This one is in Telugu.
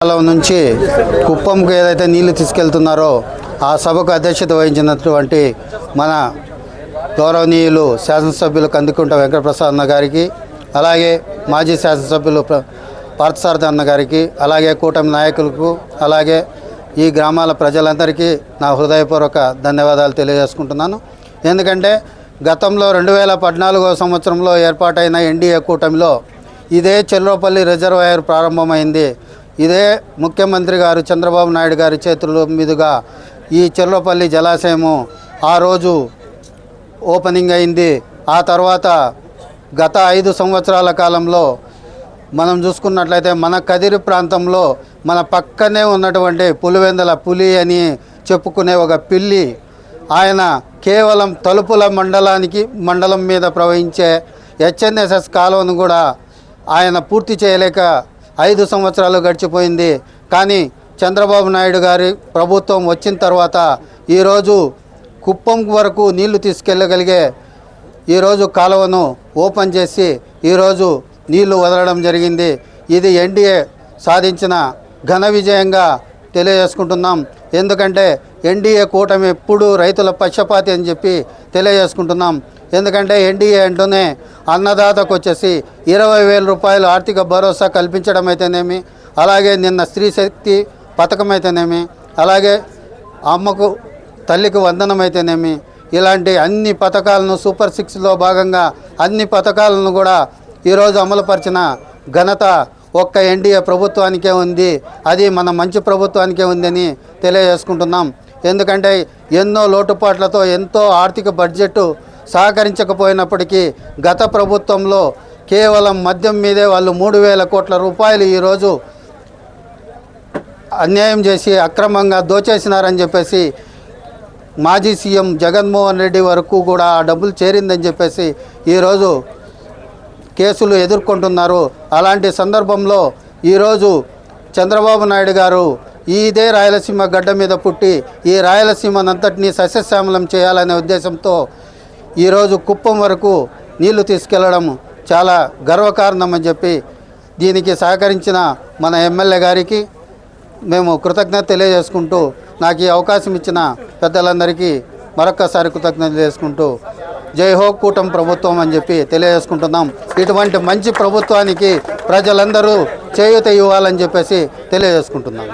కాలం నుంచి కుప్పంకు ఏదైతే నీళ్ళు తీసుకెళ్తున్నారో ఆ సభకు అధ్యక్షత వహించినటువంటి మన గౌరవనీయులు శాసనసభ్యులు కందుకుంట వెంకటప్రసాద్ అన్న గారికి అలాగే మాజీ శాసనసభ్యులు పార్థసారథి అన్న గారికి అలాగే కూటమి నాయకులకు అలాగే ఈ గ్రామాల ప్రజలందరికీ నా హృదయపూర్వక ధన్యవాదాలు తెలియజేసుకుంటున్నాను. ఎందుకంటే గతంలో రెండు వేల పద్నాలుగో సంవత్సరంలో ఏర్పాటైన ఎన్డీఏ కూటమిలో ఇదే చెల్లోపల్లి రిజర్వాయర్ ప్రారంభమైంది. ఇదే ముఖ్యమంత్రి గారు చంద్రబాబు నాయుడు గారి చేతుల మీదుగా ఈ చెర్లోపల్లి జలాశయము ఆ రోజు ఓపెనింగ్ అయింది. ఆ తర్వాత గత ఐదు సంవత్సరాల కాలంలో మనం చూసుకున్నట్లయితే మన కదిరి ప్రాంతంలో మన పక్కనే ఉన్నటువంటి పులివెందల పులి అని చెప్పుకునే ఒక పిల్లి ఆయన కేవలం తలుపుల మండలానికి మండలం మీద ప్రవహించే హెచ్ఎన్ఎస్ఎస్ కాలువను కూడా ఆయన పూర్తి చేయలేక ఐదు సంవత్సరాలు గడిచిపోయింది. కానీ చంద్రబాబు నాయుడు గారి ప్రభుత్వం వచ్చిన తర్వాత ఈరోజు కుప్పం వరకు నీళ్ళు తీసుకెళ్ళగలిగే ఈరోజు కాలువను ఓపెన్ చేసి ఈరోజు నీళ్ళు వదలడం జరిగింది. ఇది ఎన్డీఏ సాధించిన ఘన విజయంగా తెలియజేసుకుంటున్నాం. ఎందుకంటే ఎన్డీఏ కూటమి ఎప్పుడు రైతుల పక్షపాతి అని చెప్పి తెలియజేసుకుంటున్నాం. ఎందుకంటే ఎన్డీఏ అంటూనే అన్నదాతకు వచ్చేసి ఇరవై వేల రూపాయలు ఆర్థిక భరోసా కల్పించడం అయితేనేమి అలాగే నిన్న స్త్రీ శక్తి పథకం అయితేనేమి అలాగే అమ్మకు తల్లికి వందనం అయితేనేమి ఇలాంటి అన్ని పథకాలను సూపర్ సిక్స్లో భాగంగా అన్ని పథకాలను కూడా ఈరోజు అమలుపరిచిన ఘనత ఒక్క ఎన్డీఏ ప్రభుత్వానికే ఉంది. అది మన మంచి ప్రభుత్వానికే ఉందని తెలియజేసుకుంటున్నాం. ఎందుకంటే ఎన్నో లోటుపాట్లతో ఎంతో ఆర్థిక బడ్జెట్ సహకరించకపోయినప్పటికీ గత ప్రభుత్వంలో కేవలం మద్యం మీదే వాళ్ళు మూడు వేల కోట్ల రూపాయలు ఈరోజు అన్యాయం చేసి అక్రమంగా దోచేసినారని చెప్పేసి మాజీ సీఎం జగన్మోహన్ రెడ్డి వరకు కూడా ఆ డబ్బులు చేరిందని చెప్పేసి ఈరోజు కేసులు ఎదుర్కొంటున్నారు. అలాంటి సందర్భంలో ఈరోజు చంద్రబాబు నాయుడు గారు ఇదే రాయలసీమ గడ్డ మీద పుట్టి ఈ రాయలసీమనంతటినీ సస్యశ్యామలం చేయాలనే ఉద్దేశంతో ఈరోజు కుప్పం వరకు నీళ్ళు తీసుకెళ్ళడం చాలా గర్వకారణం అని చెప్పి దీనికి సహకరించిన మన ఎమ్మెల్యే గారికి మేము కృతజ్ఞత తెలియజేసుకుంటూ నాకు ఈ అవకాశం ఇచ్చిన పెద్దలందరికీ మరొక్కసారి కృతజ్ఞత చేసుకుంటూ జై హో కూటమి ప్రభుత్వం అని చెప్పి తెలియజేసుకుంటున్నాం. ఇటువంటి మంచి ప్రభుత్వానికి ప్రజలందరూ చేయూత ఇవ్వాలని చెప్పేసి తెలియజేసుకుంటున్నాం.